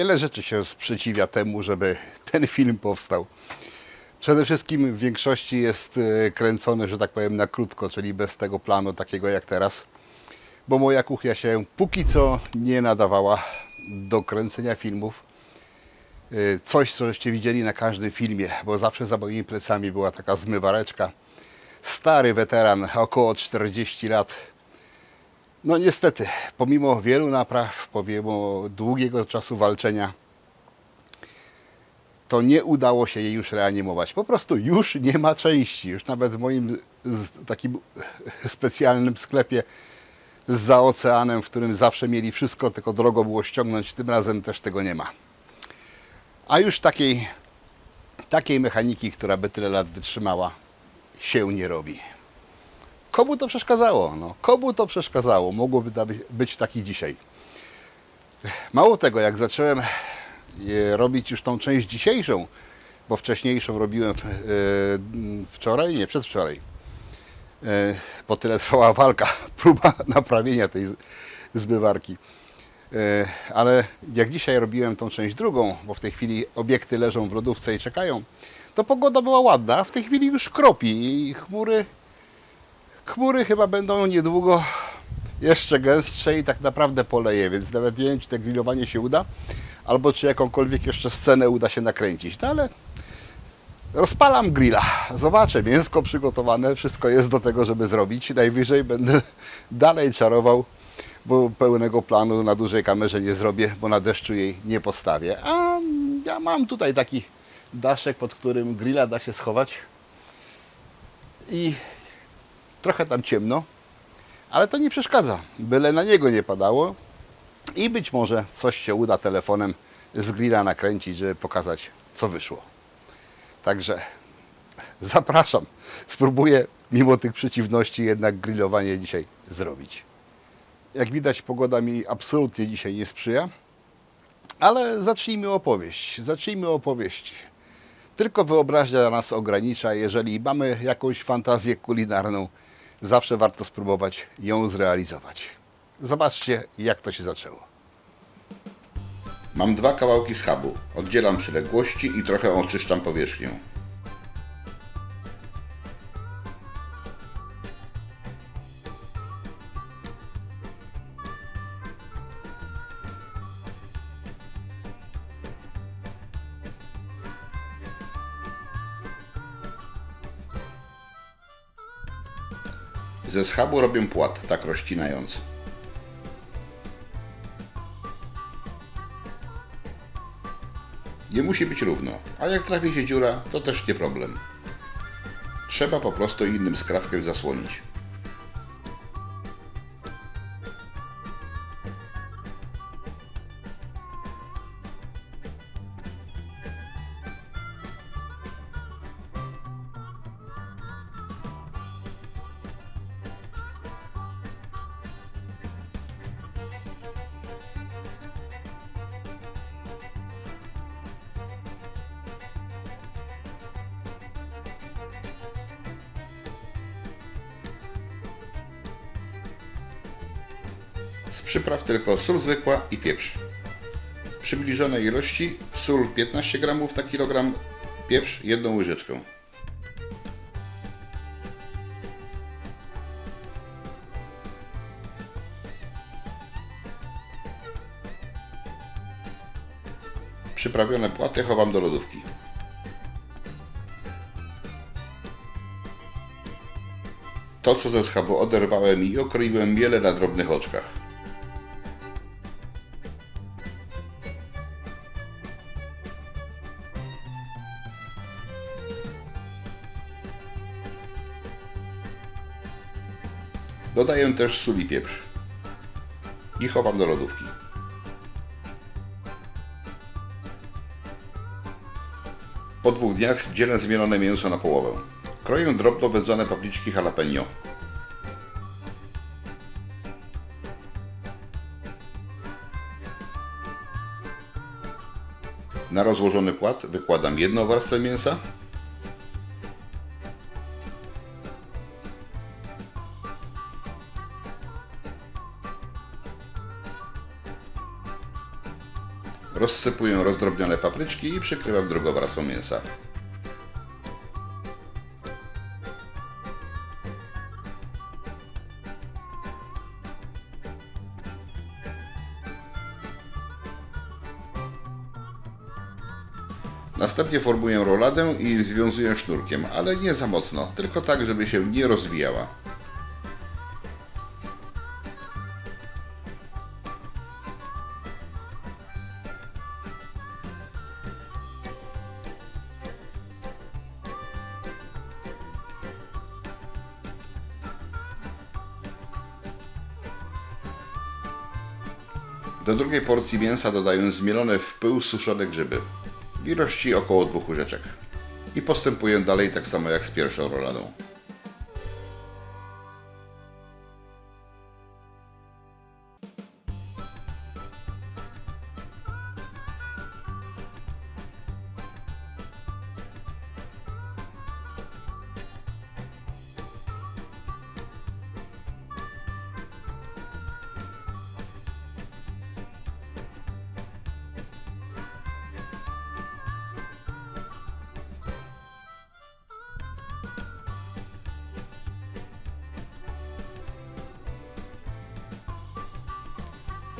Wiele rzeczy się sprzeciwia temu, żeby ten film powstał. Przede wszystkim w większości jest e, kręcony, że tak powiem, na krótko, czyli bez tego planu takiego jak teraz. Bo moja kuchnia się póki co nie nadawała do kręcenia filmów. E, Coś, co żeście widzieli na każdym filmie, bo zawsze za moimi plecami była taka zmywareczka. Stary weteran, około 40 lat, no niestety, pomimo wielu napraw, pomimo długiego czasu walczenia, to nie udało się jej już reanimować. Po prostu już nie ma części. Już nawet w moim takim specjalnym sklepie za oceanem, w którym zawsze mieli wszystko, tylko drogo było ściągnąć, tym razem też tego nie ma. A już takiej, takiej mechaniki, która by tyle lat wytrzymała, się nie robi. Komu to przeszkadzało? No, komu to przeszkadzało? Mogłoby być taki dzisiaj. Mało tego, jak zacząłem e, robić już tą część dzisiejszą, bo wcześniejszą robiłem e, wczoraj, nie, przedwczoraj, e, bo tyle trwała walka, próba naprawienia tej zbywarki. Ale jak dzisiaj robiłem tą część drugą, bo w tej chwili obiekty leżą w lodówce i czekają, to pogoda była ładna, w tej chwili już kropi i chmury Chmury chyba będą niedługo jeszcze gęstsze i tak naprawdę poleje, więc nawet nie wiem, czy to grillowanie się uda, albo czy jakąkolwiek jeszcze scenę uda się nakręcić. No ale rozpalam grilla, zobaczę, mięsko przygotowane, wszystko jest do tego, żeby zrobić. Najwyżej będę dalej czarował, bo pełnego planu na dużej kamerze nie zrobię, bo na deszczu jej nie postawię. A ja mam tutaj taki daszek, pod którym grilla da się schować. I trochę tam ciemno, ale to nie przeszkadza, byle na niego nie padało i być może coś się uda telefonem z grilla nakręcić, żeby pokazać, co wyszło. Także zapraszam, spróbuję mimo tych przeciwności jednak grillowanie dzisiaj zrobić. Jak widać, pogoda mi absolutnie dzisiaj nie sprzyja, ale zacznijmy opowieść. Zacznijmy opowieść. Tylko wyobraźnia nas ogranicza. Jeżeli mamy jakąś fantazję kulinarną, zawsze warto spróbować ją zrealizować. Zobaczcie, jak to się zaczęło. Mam dwa kawałki schabu. Oddzielam przyległości i trochę oczyszczam powierzchnię. Ze schabu robię płat, tak rozcinając. Nie musi być równo, a jak trafi się dziura, to też nie problem. Trzeba po prostu innym skrawkiem zasłonić. Z przypraw tylko sól zwykła i pieprz. Przybliżonej ilości sól 15 g na kilogram, pieprz 1 łyżeczkę. Przyprawione płaty chowam do lodówki. To, co ze schabu oderwałem i okroiłem miele na drobnych oczkach. Dodaję też sól i pieprz. I chowam do lodówki. Po dwóch dniach dzielę zmielone mięso na połowę. Kroję drobno wędzone papliczki jalapeno. Na rozłożony płat wykładam jedną warstwę mięsa, Rozsypuję rozdrobnione papryczki i przykrywam drugą warstwą mięsa. Następnie formuję roladę i związuję sznurkiem, ale nie za mocno, tylko tak, żeby się nie rozwijała. Drugiej porcji mięsa dodaję zmielone w pył suszone grzyby w ilości około dwóch łyżeczek. I postępuję dalej tak samo jak z pierwszą roladą.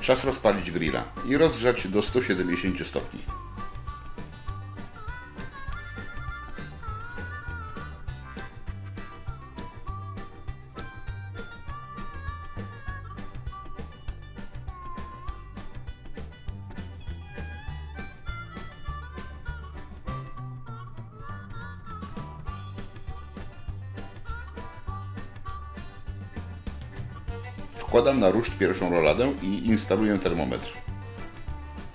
Czas rozpalić grilla i rozgrzać do 170 stopni. Wkładam na ruszt pierwszą roladę i instaluję termometr.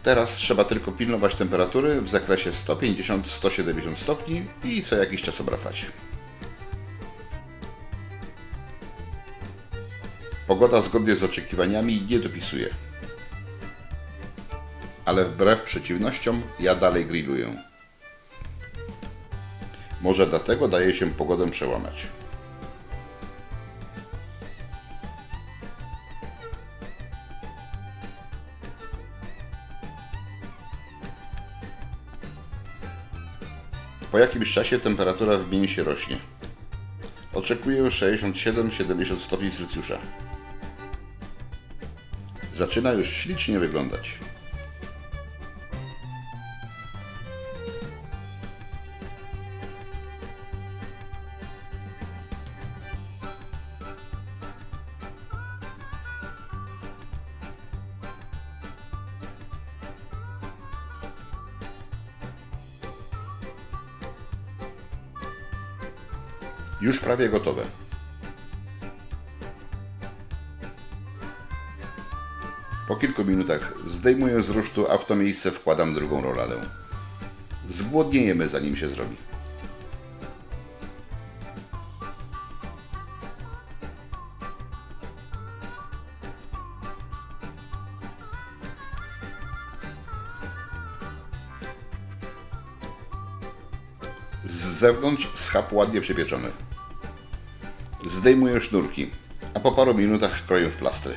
Teraz trzeba tylko pilnować temperatury w zakresie 150-170 stopni i co jakiś czas obracać. Pogoda zgodnie z oczekiwaniami nie dopisuje. Ale wbrew przeciwnościom ja dalej grilluję. Może dlatego daje się pogodę przełamać. Po jakimś czasie temperatura w mięsie rośnie. Oczekuję 67-70 stopni Celsjusza. Zaczyna już ślicznie wyglądać. Już prawie gotowe. Po kilku minutach zdejmuję z rusztu, a w to miejsce wkładam drugą roladę. Zgłodniejemy zanim się zrobi. Z zewnątrz schab ładnie przepieczony. Zdejmuję sznurki, a po paru minutach kroję w plastry.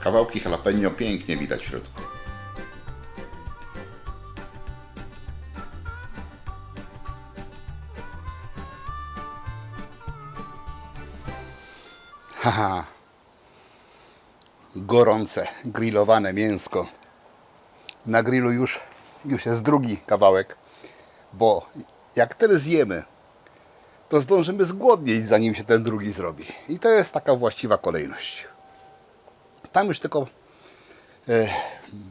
Kawałki jalapeno pięknie widać w środku. Haha. Gorące, grillowane mięsko. Na grillu już, już jest drugi kawałek, bo jak tyle zjemy, to zdążymy zgłodnieć, zanim się ten drugi zrobi. I to jest taka właściwa kolejność. Tam już tylko e,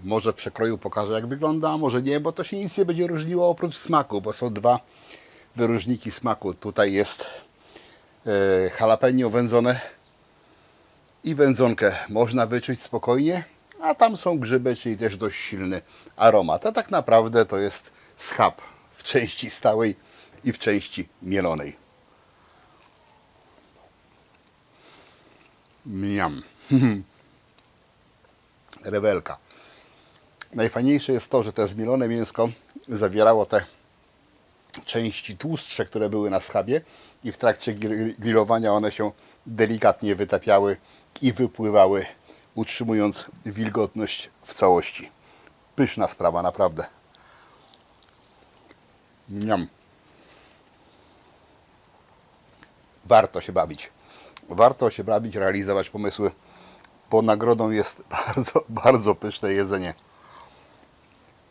może przekroju pokażę jak wygląda, a może nie, bo to się nic nie będzie różniło oprócz smaku, bo są dwa wyróżniki smaku. Tutaj jest e, jalapeno wędzone i wędzonkę można wyczuć spokojnie, a tam są grzyby, czyli też dość silny aromat. A tak naprawdę to jest schab w części stałej i w części mielonej. Miam. Rewelka. Najfajniejsze jest to, że to zmielone mięsko zawierało te części tłustsze, które były na schabie i w trakcie gri- grillowania one się delikatnie wytapiały i wypływały, utrzymując wilgotność w całości. Pyszna sprawa, naprawdę. Miam. Warto się bawić. Warto się bawić, realizować pomysły, bo nagrodą jest bardzo, bardzo pyszne jedzenie.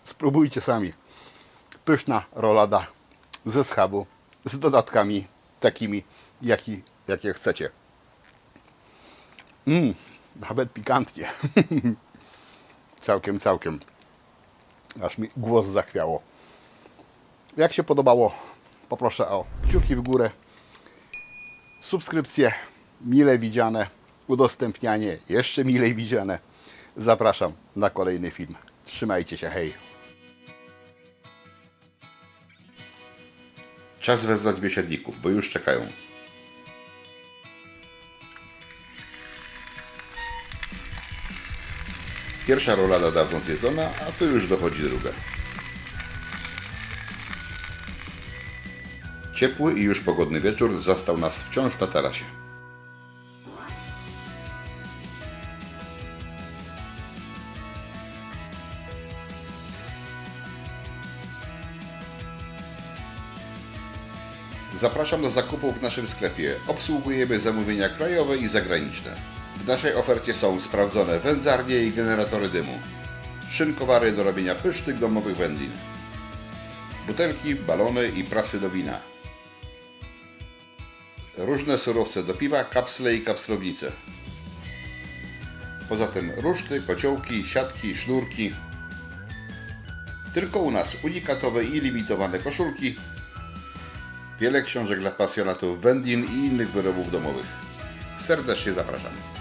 Spróbujcie sami. Pyszna rolada ze schabu, z dodatkami takimi, jaki, jakie chcecie. Mmm, nawet pikantnie. całkiem, całkiem. Aż mi głos zachwiało. Jak się podobało, poproszę o kciuki w górę, subskrypcje mile widziane, udostępnianie jeszcze milej widziane. Zapraszam na kolejny film. Trzymajcie się, hej! Czas wezwać biesiadników, bo już czekają. Pierwsza rolada dawno zjedzona, a tu już dochodzi druga. Ciepły i już pogodny wieczór zastał nas wciąż na tarasie. Zapraszam do zakupów w naszym sklepie. Obsługujemy zamówienia krajowe i zagraniczne. W naszej ofercie są sprawdzone wędzarnie i generatory dymu, szynkowary do robienia pysznych domowych wędlin, butelki, balony i prasy do wina, różne surowce do piwa, kapsle i kapslownice. Poza tym ruszty, kociołki, siatki, sznurki. Tylko u nas unikatowe i limitowane koszulki, Wiele książek dla pasjonatów wędlin i innych wyrobów domowych. Serdecznie zapraszam.